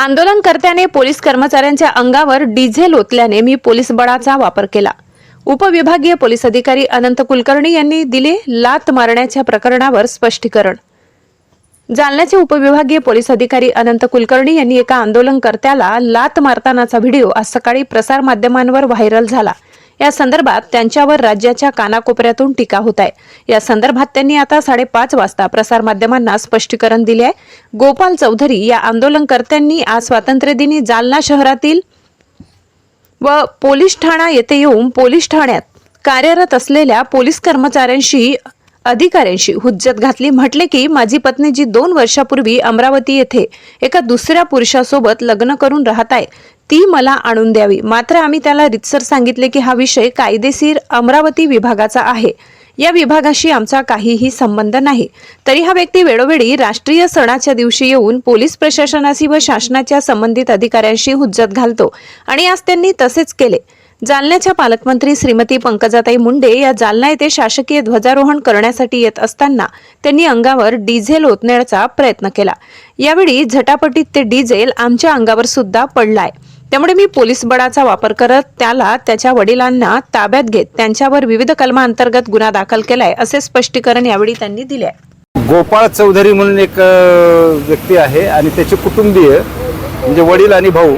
आंदोलनकर्त्याने police कर्मचाऱ्यांच्या अंगावर diesel ओतल्याने मी police बळाचा वापर केला. उपविभागीय पोलीस अधिकारी अनंत कुलकर्णी यांनी दिले लात मारण्याच्या प्रकरणावर स्पष्टीकरण. जालन्याचे उपविभागीय पोलीस अधिकारी अनंत कुलकर्णी यांनी एका आंदोलनकर्त्याला लात मारतानाचा व्हिडिओ आज सकाळी प्रसारमाध्यमांवर व्हायरल झाला. या संदर्भात त्यांच्यावर राज्याच्या कानाकोपऱ्यातून टीका होत आहे. या संदर्भात त्यांनी आता साडेपाच वाजता प्रसारमाध्यमांना स्पष्टीकरण दिले आहे. गोपाल चौधरी या आंदोलनकर्त्यांनी आज स्वातंत्र्यदिनी जालना शहरातील व पोलीस ठाणा येथे येऊन पोलीस ठाण्यात कार्यरत असलेल्या पोलीस कर्मचाऱ्यांशी अधिकाऱ्यांशी हुज्जत घातली. म्हटले की माझी पत्नी जी दोन वर्षापूर्वी अमरावती येथे एका दुसऱ्या पुरुषासोबत लग्न करून राहत आहे. ती मला आणून द्यावी. मात्र आम्ही त्याला रितसर सांगितले की हा विषय कायदेशीर अमरावती विभागाचा आहे. या विभागाशी आमचा काहीही संबंध नाही. तरी हा व्यक्ती वेळोवेळी राष्ट्रीय सणाच्या दिवशी येऊन पोलीस प्रशासनाशी व शासनाच्या संबंधित अधिकाऱ्यांशी हुज्जत घालतो आणि आज त्यांनी तसेच केले. जालन्याच्या पालकमंत्री श्रीमती पंकजाताई मुंडे या जालना येथे शासकीय ध्वजारोहण करण्यासाठी येत असताना त्यांनी अंगावर डिझेल ओतण्याचा प्रयत्न केला. यावेळी झटापटीत ते डिझेल आमच्या अंगावर सुद्धा पडलाय. त्यामुळे मी पोलीस बळाचा वापर करत त्याला त्याच्या वडिलांना ताब्यात घेत त्यांच्यावर विविध कलमांतर्गत गुन्हा दाखल केलाय असे स्पष्टीकरण यावेळी त्यांनी दिले आहे गोपाळ चौधरी म्हणून एक व्यक्ती आहे आणि त्याचे कुटुंबीय म्हणजे वडील आणि भाऊ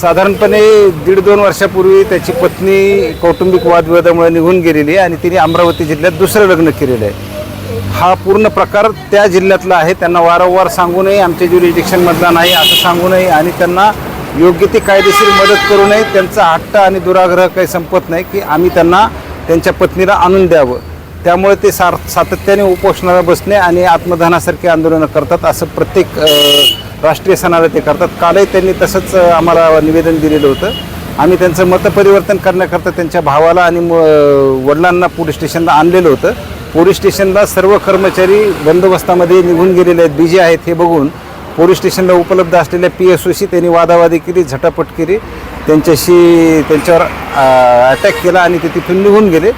साधारणपणे दीड दोन वर्षापूर्वी त्याची पत्नी कौटुंबिक वादविवादामुळे निघून गेलेली आहे आणि तिने अमरावती जिल्ह्यात दुसरं लग्न केलेलं आहे. हा पूर्ण प्रकार त्या जिल्ह्यातला आहे. त्यांना वारंवार सांगू नये आमच्या ज्युरिडिक्शनमधला नाही असं सांगू नये आणि त्यांना योग्य ती कायदेशीर मदत करू नये. त्यांचा हट्ट आणि दुराग्रह काही संपत नाही की आम्ही त्यांना त्यांच्या पत्नीला आणून द्यावं. त्यामुळे ते सार सातत्याने उपोषणाला बसणे आणि आत्मदहनासारखी आंदोलनं करतात असं प्रत्येक राष्ट्रीय सणाला ते करतात. कालही त्यांनी तसंच आम्हाला निवेदन दिलेलं होतं. आम्ही त्यांचं मतपरिवर्तन करण्याकरता त्यांच्या भावाला आणि वडिलांना पोलीस स्टेशनला आणलेलं होतं. पोलीस स्टेशनला सर्व कर्मचारी बंदोबस्तामध्ये निघून गेलेले आहेत. बिजी आहेत हे बघून पोलीस स्टेशनला उपलब्ध असलेल्या पी एस ओशी त्यांनी वादावादी केली झटापट केली. त्यांच्याशी त्यांच्यावर अटॅक केला आणि ते तिथून निघून गेले.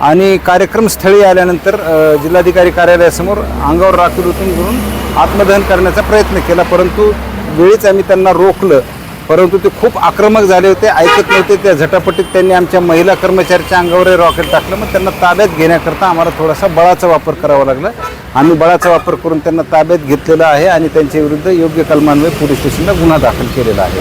आणि कार्यक्रम स्थळी आल्यानंतर जिल्हाधिकारी कार्यालयासमोर अंगावर राखी उतून घेऊन आत्मदहन करण्याचा प्रयत्न केला. परंतु वेळीच आम्ही त्यांना रोखलं. परंतु ते खूप आक्रमक झाले होते ऐकत नव्हते. त्या झटापटीत त्यांनी आमच्या महिला कर्मचाऱ्याच्या अंगावर रॉकेट टाकलं. मग त्यांना ताब्यात घेण्याकरता आम्हाला थोडासा बळाचा वापर करावा लागला. आम्ही बळाचा वापर करून त्यांना ताब्यात घेतलेला आहे आणि त्यांच्या विरुद्ध योग्य कलमान्वये पोलीस स्टेशनला गुन्हा दाखल केलेला आहे.